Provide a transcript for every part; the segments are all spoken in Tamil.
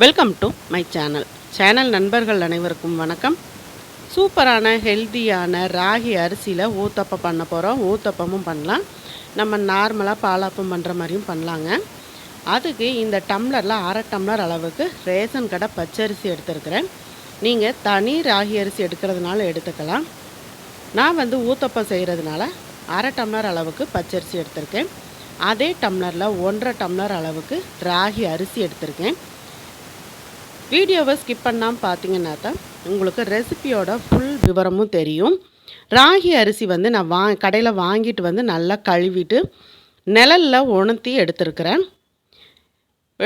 Welcome to my channel channel நண்பர்கள் அனைவருக்கும் வணக்கம். சூப்பரான ஹெல்த்தியான ராகி அரிசியில் ஊத்தப்பம் பண்ண போகிறோம் ஊத்தப்பமும் பண்ணலாம். நம்ம நார்மலாக பாலாப்பம் பண்ணுற மாதிரியும் பண்ணலாங்க. அதுக்கு இந்த டம்ளரில் அரை டம்ளர் அளவுக்கு ரேஷன் கடை பச்சரிசி எடுத்துருக்கிறேன். நீங்கள் தனி ராகி அரிசி எடுக்கிறதுனால எடுத்துக்கலாம். நான் வந்து ஊத்தப்பம் செய்கிறதுனால அரை டம்ளர் அளவுக்கு பச்சரிசி எடுத்திருக்கேன். அதே டம்ளரில் ஒன்றரை டம்ளர் அளவுக்கு ராகி அரிசி எடுத்திருக்கேன். வீடியோவை ஸ்கிப் பண்ணாமல் பார்த்தீங்கன்னா தான் உங்களுக்கு ரெசிபியோட ஃபுல் விவரமும் தெரியும். ராகி அரிசி வந்து நான் வா கடையில் வாங்கிட்டு வந்து நல்லா கழுவிட்டு நிழலில் உணர்த்தி எடுத்துருக்கிறேன்.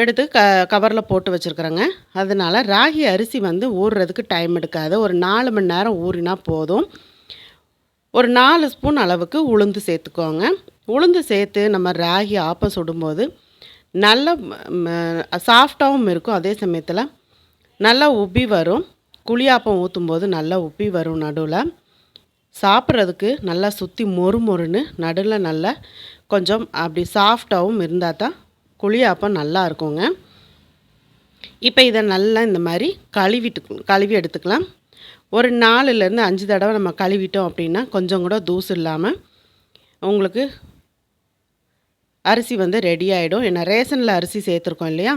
எடுத்து க கவரில் போட்டு வச்சுருக்குறேங்க. அதனால் ராகி அரிசி வந்து ஊறுறதுக்கு டைம் எடுக்காது. ஒரு நாலு மணி நேரம் ஊறினா போதும். ஒரு நாலு ஸ்பூன் அளவுக்கு உளுந்து சேர்த்துக்கோங்க. உளுந்து சேர்த்து நம்ம ராகி ஆப்பம் சுடும்போது நல்ல சாஃப்டாகவும் இருக்கும். அதே சமயத்தில் நல்லா உப்பி வரும். குழியாப்பம் ஊற்றும்போது நல்லா உப்பி வரும் நடுவில். சாப்பிட்றதுக்கு நல்லா சுற்றி மொறு மொறுன்னு நடுவில் நல்லா கொஞ்சம் அப்படி சாஃப்டாகவும் இருந்தால் தான் குழியாப்பம் நல்லா இருக்குங்க. இப்போ இதை நல்லா இந்த மாதிரி கழுவிட்டு கழுவி எடுத்துக்கலாம். ஒரு நாலுலேருந்து அஞ்சு தடவை நம்ம கழுவிட்டோம் அப்படின்னா கொஞ்சம் கூட தூசு இல்லாமல் உங்களுக்கு அரிசி வந்து ரெடி ஆகிடும் ஏன்னா ரேஷனில் அரிசி சேர்த்துருக்கோம் இல்லையா?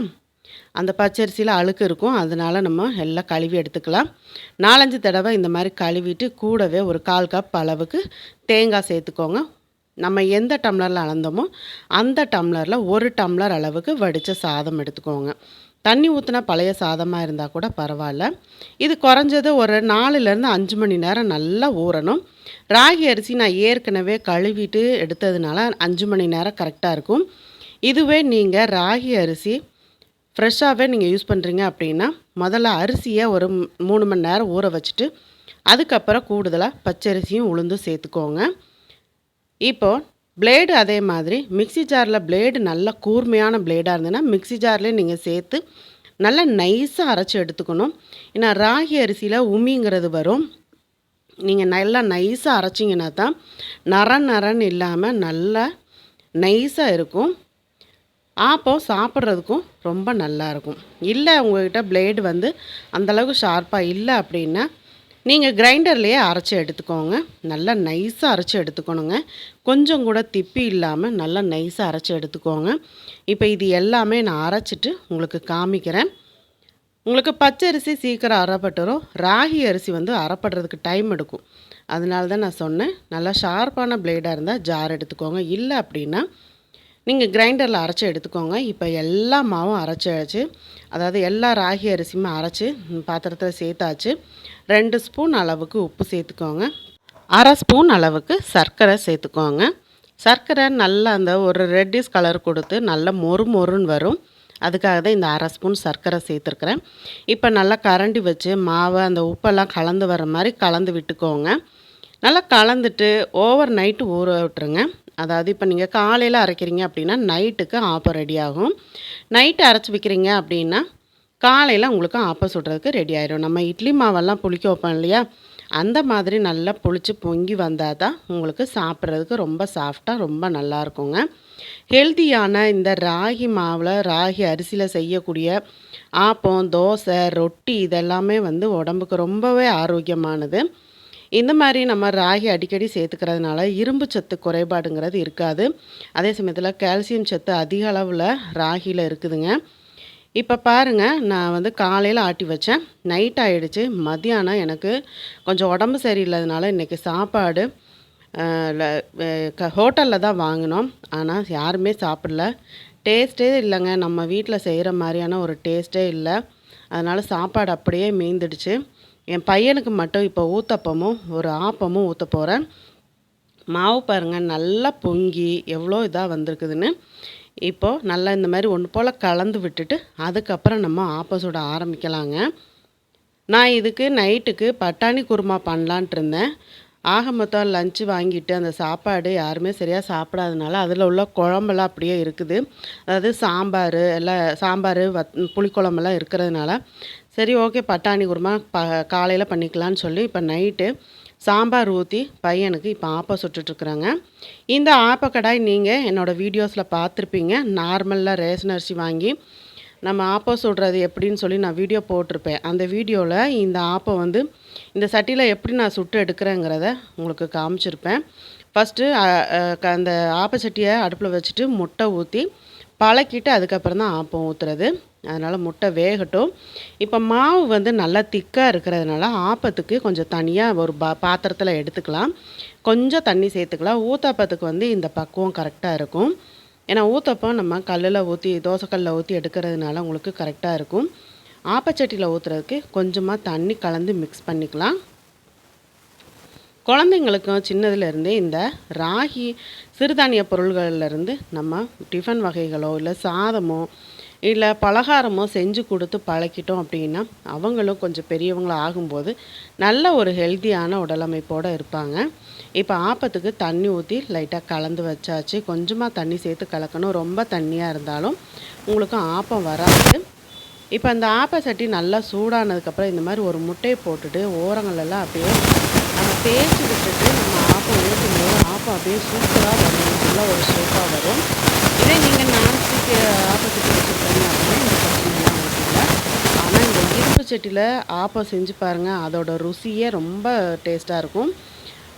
அந்த பச்சரிசியில் அழுக்கு இருக்கும். அதனால் நம்ம எல்லாம் கழுவி எடுத்துக்கலாம். நாலஞ்சு தடவை இந்த மாதிரி கழுவிட்டு கூடவே ஒரு கால் கப் அளவுக்கு தேங்காய் சேர்த்துக்கோங்க. நம்ம எந்த டம்ளரில் அளந்தோமோ அந்த டம்ளரில் ஒரு டம்ளர் அளவுக்கு வடித்த சாதம் எடுத்துக்கோங்க. தண்ணி ஊற்றினா பழைய சாதமாக இருந்தால் கூட பரவாயில்ல. இது குறைஞ்சது ஒரு நாலுலேருந்து அஞ்சு மணி நேரம் நல்லா ஊறணும். ராகி அரிசி நான் ஏற்கனவே கழுவிட்டு எடுத்ததுனால அஞ்சு மணி நேரம் கரெக்டாக இருக்கும். இதுவே நீங்கள் ராகி அரிசி ஃப்ரெஷ்ஷாகவே நீங்கள் யூஸ் பண்ணுறீங்க அப்படின்னா முதல்ல அரிசியை ஒரு மூணு மணி நேரம் ஊற வச்சுட்டு அதுக்கப்புறம் கூடுதலாக பச்சரிசியும் உளுந்தும் சேர்த்துக்கோங்க. இப்போது பிளேடு அதே மாதிரி மிக்சி ஜாரில் பிளேடு நல்ல கூர்மையான பிளேடாக இருந்ததுன்னா மிக்சி ஜார்லேயே நீங்கள் சேர்த்து நல்லா நைஸாக அரைச்சி எடுத்துக்கணும். ஏன்னா ராகி அரிசியில் உமிங்கிறது வரும். நீங்கள் நல்லா நைஸாக அரைச்சிங்கன்னா தான் நர நரன்னு இல்லாமல் நல்லா நைஸாக இருக்கும். ஆப்பம் சாப்பிட்றதுக்கும் ரொம்ப நல்லாயிருக்கும். இல்லை உங்கள்கிட்ட பிளேடு வந்து அந்தளவுக்கு ஷார்ப்பாக இல்லை அப்படின்னா நீங்கள் கிரைண்டர்லேயே அரைச்சி எடுத்துக்கோங்க. நல்லா நைஸாக அரைச்சி எடுத்துக்கணுங்க. கொஞ்சம் கூட திப்பி இல்லாமல் நல்லா நைஸாக அரைச்சி எடுத்துக்கோங்க. இப்போ இது எல்லாமே நான் அரைச்சிட்டு உங்களுக்கு காமிக்கிறேன். உங்களுக்கு பச்சை அரிசி சீக்கிரம் அறப்பட்டுரும் ராகி அரிசி வந்து அரைப்படுறதுக்கு டைம் எடுக்கும். அதனால தான் நான் சொன்னேன். நல்லா ஷார்ப்பான பிளேடாக இருந்தால் ஜார் எடுத்துக்கோங்க. இல்லை அப்படின்னா நீங்கள் கிரைண்டரில் அரைச்சி எடுத்துக்கோங்க. இப்போ எல்லா மாவும் அரைச்சி அரைச்சி அதாவது எல்லா ராகி அரிசியுமே அரைச்சி பாத்திரத்தில் சேர்த்தாச்சு. ரெண்டு ஸ்பூன் அளவுக்கு உப்பு சேர்த்துக்கோங்க. அரை ஸ்பூன் அளவுக்கு சர்க்கரை சேர்த்துக்கோங்க. சர்க்கரை நல்லா அந்த ஒரு ரெட்டிஷ் கலர் கொடுத்து நல்லா மொறு மொறுன்னு வரும். அதுக்காக தான் இந்த அரை ஸ்பூன் சர்க்கரை சேர்த்துருக்குறேன். இப்போ நல்லா கரண்டி வச்சு மாவை அந்த உப்பெல்லாம் கலந்து வர மாதிரி கலந்து விட்டுக்கோங்க. நல்லா கலந்துட்டு ஓவர் நைட்டு ஊற விட்டுருங்க. அதாவது இப்போ நீங்கள் காலையில் அரைக்கிறீங்க அப்படின்னா நைட்டுக்கு ஆப்பம் ரெடி ஆகும். நைட்டு அரைச்சி வைக்கிறீங்க அப்படின்னா காலையில் உங்களுக்கு ஆப்பம் சுடுறதுக்கு ரெடி ஆயிடும். நம்ம இட்லி மாவெல்லாம் புளிக்க வைப்போம் இல்லையா? அந்த மாதிரி நல்லா புளிச்சு பொங்கி வந்தால் தான் உங்களுக்கு சாப்பிட்றதுக்கு ரொம்ப சாஃப்டாக ரொம்ப நல்லா இருக்குங்க. ஹெல்த்தியான இந்த ராகி மாவில் ராகி அரிசியில் செய்யக்கூடிய ஆப்பம் தோசை ரொட்டி இதெல்லாமே வந்து உடம்புக்கு ரொம்பவே ஆரோக்கியமானது. இந்த மாதிரி நம்ம ராகி அடிக்கடி சேர்த்துக்கிறதுனால இரும்பு சத்து குறைபாடுங்கிறது இருக்காது. அதே சமயத்தில் கால்சியம் சத்து அதிக அளவில் ராகியில் இருக்குதுங்க. இப்போ பாருங்கள் நான் வந்து காலையில் ஆட்டி வச்சேன். நைட் ஆகிடுச்சு மதியானம் எனக்கு கொஞ்சம் உடம்பு சரியில்லாதனால இன்றைக்கி சாப்பாடு ஹோட்டலில் தான் வாங்கினோம். ஆனால் யாருமே சாப்பிடல. டேஸ்ட்டே இல்லைங்க. நம்ம வீட்டில் செய்கிற மாதிரியான ஒரு டேஸ்ட்டே இல்லை. அதனால் சாப்பாடு அப்படியே மீந்துடுச்சு. என் பையனுக்கு மட்டும் இப்போ ஊத்தப்பமும் ஒரு ஆப்பமும் ஊற்ற போகிறேன் மாவு பாருங்கள் நல்லா பொங்கி எவ்வளோ இதாக வந்திருக்குதுன்னு. இப்போது நல்லா இந்த மாதிரி ஒன்று போல் கலந்து விட்டுட்டு அதுக்கப்புறம் நம்ம ஆப்பம் சுட ஆரம்பிக்கலாங்க. நான் இதுக்கு நைட்டுக்கு பட்டாணி குருமா பண்ணலான்ட்டு இருந்தேன். ஆக மொத்தம் லஞ்சு வாங்கிட்டு அந்த சாப்பாடு யாருமே சரியாக சாப்பிடாதனால அதில் உள்ள குழம்பெல்லாம் அப்படியே இருக்குது. அதாவது சாம்பார் எல்லாம் சாம்பார் வத் புளிக்குழம்பெல்லாம் இருக்கிறதுனால சரி ஓகே பட்டாணி குருமா ப காலையில் பண்ணிக்கலான்னு சொல்லி இப்போ நைட்டு சாம்பார் ஊற்றி பையனுக்கு இப்போ ஆப்பம் சுட்டுட்ருக்குறேங்க இந்த ஆப்பக்கடாய் நீங்கள் என்னோடய வீடியோஸில் பார்த்துருப்பீங்க. நார்மலாக ரேஷன் அரிசி வாங்கி நம்ம ஆப்பம் சுடுறது எப்படின்னு சொல்லி நான் வீடியோ போட்டிருப்பேன். அந்த வீடியோவில் இந்த ஆப்பம் வந்து இந்த சட்டியில் எப்படி நான் சுட்டு எடுக்கிறேங்கிறத உங்களுக்கு காமிச்சிருப்பேன். ஃபஸ்ட்டு அந்த ஆப்பச்சட்டியை அடுப்பில் வச்சுட்டு முட்டை ஊற்றி பழக்கிட்டு அதுக்கப்புறம் தான் ஆப்பம் ஊற்றுறது அதனால் முட்டை வேகட்டும். இப்போ மாவு வந்து நல்லா திக்காக இருக்கிறதுனால ஆப்பத்துக்கு கொஞ்சம் தனியாக ஒரு பா பாத்திரத்தில் எடுத்துக்கலாம். கொஞ்சம் தண்ணி சேர்த்துக்கலாம். ஊத்தாப்பத்துக்கு வந்து இந்த பக்குவம் கரெக்டாக இருக்கும். ஏன்னா ஊற்றப்போ நம்ம கல்லில் ஊற்றி தோசைக்கல்லில் ஊற்றி எடுக்கிறதுனால உங்களுக்கு கரெக்டாக இருக்கும். ஆப்பச்சட்டியில் ஊற்றுறதுக்கு கொஞ்சமாக தண்ணி கலந்து மிக்ஸ் பண்ணிக்கலாம். குழந்தைங்களுக்கும் சின்னதுலேருந்தே இந்த ராகி சிறுதானிய பொருள்கள்லேருந்து நம்ம டிஃபன் வகைகளோ இல்லை சாதமோ இல்லை பலகாரமோ செஞ்சு கொடுத்து பழக்கிட்டோம் அப்படின்னா அவங்களும் கொஞ்சம் பெரியவங்களும் ஆகும்போது நல்ல ஒரு ஹெல்த்தியான உடலமைப்போடு இருப்பாங்க. இப்போ ஆப்பத்துக்கு தண்ணி ஊற்றி லைட்டாக கலந்து வச்சாச்சு. கொஞ்சமாக தண்ணி சேர்த்து கலக்கணும். ரொம்ப தண்ணியாக இருந்தாலும் உங்களுக்கும் ஆப்பம் வராது. இப்போ அந்த ஆப்ப சட்டி நல்லா சூடானதுக்கப்புறம் இந்த மாதிரி ஒரு முட்டையை போட்டுட்டு ஓரங்களெல்லாம் அப்படியே நம்ம தேய்ச்சி விட்டுட்டு நம்ம ஆப்பம் ஊற்றும் போது ஆப்பம் அப்படியே சூப்பராக வரும். நல்ல ஒரு ஷேப்பாக வரும். இதே நீங்கள் நான்ஸ்டிக் ஆப்பத்துக்கு வச்சுருக்கீங்க அப்படின்னா இந்த பிரச்சனைலாம் ஆனால் இந்த இரும்பு சட்டியில் ஆப்பம் செஞ்சு பாருங்கள் அதோட ருசியே ரொம்ப டேஸ்ட்டாக இருக்கும்.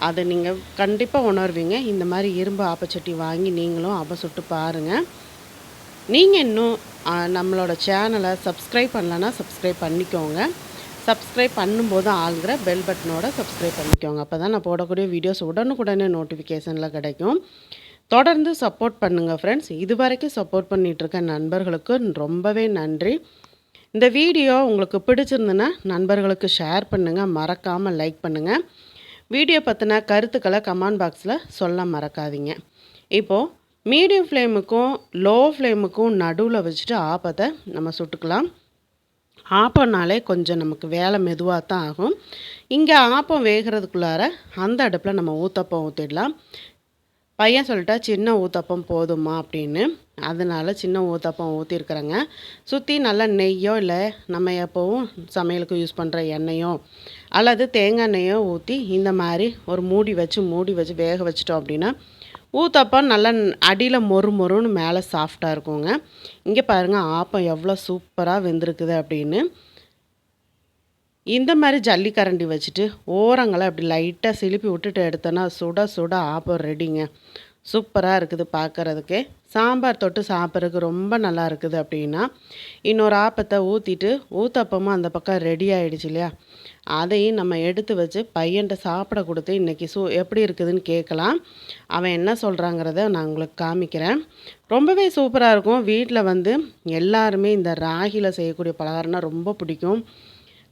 அதை நீங்கள் கண்டிப்பாக உணர்வீங்க. இந்த மாதிரி இரும்பு ஆப்பச்சட்டி வாங்கி நீங்களும் ஆப்பம் சுட்டு பாருங்கள் நீங்கள் இன்னும் நம்மளோட சேனலை சப்ஸ்கிரைப் பண்ணலன்னா சப்ஸ்கிரைப் பண்ணிக்கோங்க. சப்ஸ்கிரைப் பண்ணும்போது ஆளுங்கிற பெல் பட்டனோட சப்ஸ்கிரைப் பண்ணிக்கோங்க. அப்போ தான் நான் போடக்கூடிய வீடியோஸ் உடனுக்குடனே நோட்டிஃபிகேஷனில் கிடைக்கும். தொடர்ந்து சப்போர்ட் பண்ணுங்கள் ஃப்ரெண்ட்ஸ் இது வரைக்கும் சப்போர்ட் பண்ணிகிட்ருக்க நண்பர்களுக்கு ரொம்பவே நன்றி. இந்த வீடியோ உங்களுக்கு பிடிச்சிருந்துன்னா நண்பர்களுக்கு ஷேர் பண்ணுங்கள் மறக்காமல் லைக் பண்ணுங்கள் வீடியோ பற்றின கருத்துக்களை கமெண்ட் பாக்ஸில் சொல்ல மறக்காதீங்க. இப்போது மீடியம் ஃப்ளேமுக்கும் லோ ஃப்ளேமுக்கும் நடுவில் வச்சுட்டு ஆப்பத்தை நம்ம சுட்டுக்கலாம். ஆப்பம்னாலே கொஞ்சம் நமக்கு வேலை மெதுவாக தான் ஆகும். இங்கே ஆப்பம் வேகிறதுக்குள்ளார அந்த அடுப்பில் நம்ம ஊத்தப்பம் ஊற்றிடலாம் பையன் சொல்லிட்டா சின்ன ஊத்தப்பம் போதுமா அப்படின்னு. அதனால் சின்ன ஊத்தப்பம் ஊற்றிருக்குறேங்க சுற்றி நல்லா நெய்யோ இல்லை நம்ம எப்போவும் சமையலுக்கு யூஸ் பண்ணுற எண்ணெயோ அல்லது தேங்காய் எண்ணெயோ ஊற்றி இந்த மாதிரி ஒரு மூடி வச்சு மூடி வச்சு வேக வச்சிட்டோம் அப்படின்னா ஊத்தப்பம் நல்லா அடியில் மொறு மொறுன்னு மேலே சாஃப்டாக இருக்குங்க. இங்கே பாருங்கள் ஆப்பம் எவ்வளோ சூப்பராக வெந்திருக்குது அப்படின்னு. இந்த மாதிரி ஜல்லிக்கரண்டி வச்சுட்டு ஓரங்களை அப்படி லைட்டாக சிலுப்பி விட்டுட்டு எடுத்தோன்னா சுட சுட ஆப்பம் ரெடிங்க சூப்பராக இருக்குது பார்க்குறதுக்கே சாம்பார் தொட்டு சாப்பிட்றதுக்கு ரொம்ப நல்லா இருக்குது அப்படின்னா இன்னொரு ஆப்பத்தை ஊற்றிட்டு ஊத்தப்பமும் அந்த பக்கம் ரெடி ஆகிடுச்சு இல்லையா? அதையும் நம்ம எடுத்து வச்சு பையன்கிட்ட சாப்பிட கொடுத்து இன்றைக்கி சூ எப்படி இருக்குதுன்னு கேட்கலாம். அவன் என்ன சொல்கிறாங்கிறத நான் உங்களுக்கு காமிக்கிறேன். ரொம்பவே சூப்பராக இருக்கும். வீட்டில் வந்து எல்லாருமே இந்த ராகியில் செய்யக்கூடிய பலகாரம்னா ரொம்ப பிடிக்கும்.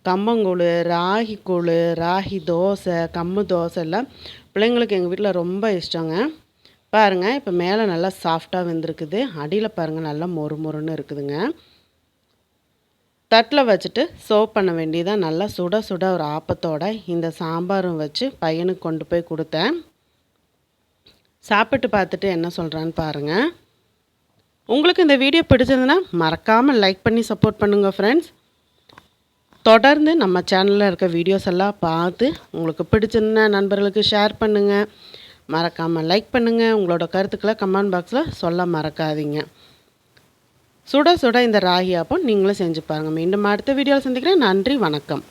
கம்பங்கூழ் ராகி கூழ் ராகி தோசை கம்பு தோசை எல்லாம் பிள்ளைங்களுக்கு எங்கள் வீட்டில் ரொம்ப இஷ்டங்க. பாருங்கள் இப்போ மேலே நல்லா சாஃப்டாக வெந்திருக்குது. அடியில் பாருங்கள் நல்லா மொறு மொறுன்னு இருக்குதுங்க. தட்டில் வச்சுட்டு சோப் பண்ண வேண்டியதாக நல்லா சுட சுட ஒரு ஆப்பத்தோட இந்த சாம்பாரும் வச்சு பையனுக்கு கொண்டு போய் கொடுத்தேன். சாப்பிட்டு பார்த்துட்டு என்ன சொல்கிறான்னு பாருங்கள் உங்களுக்கு இந்த வீடியோ பிடிச்சதுன்னா மறக்காமல் லைக் பண்ணி சப்போர்ட் பண்ணுங்கள் ஃப்ரெண்ட்ஸ் தொடர்ந்து நம்ம சேனலில் இருக்க வீடியோஸ் எல்லாம் பார்த்து உங்களுக்கு பிடிச்சிருந்த நண்பர்களுக்கு ஷேர் பண்ணுங்கள் மறக்காமல் லைக் பண்ணுங்கள் உங்களோட கருத்துக்களை கமெண்ட் பாக்ஸில் சொல்ல மறக்காதீங்க. சுட சுட இந்த ராகி அப்போ நீங்களும் செஞ்சு பாருங்கள் மீண்டும் அடுத்த வீடியோவில் சந்திக்கிறேன். நன்றி வணக்கம்.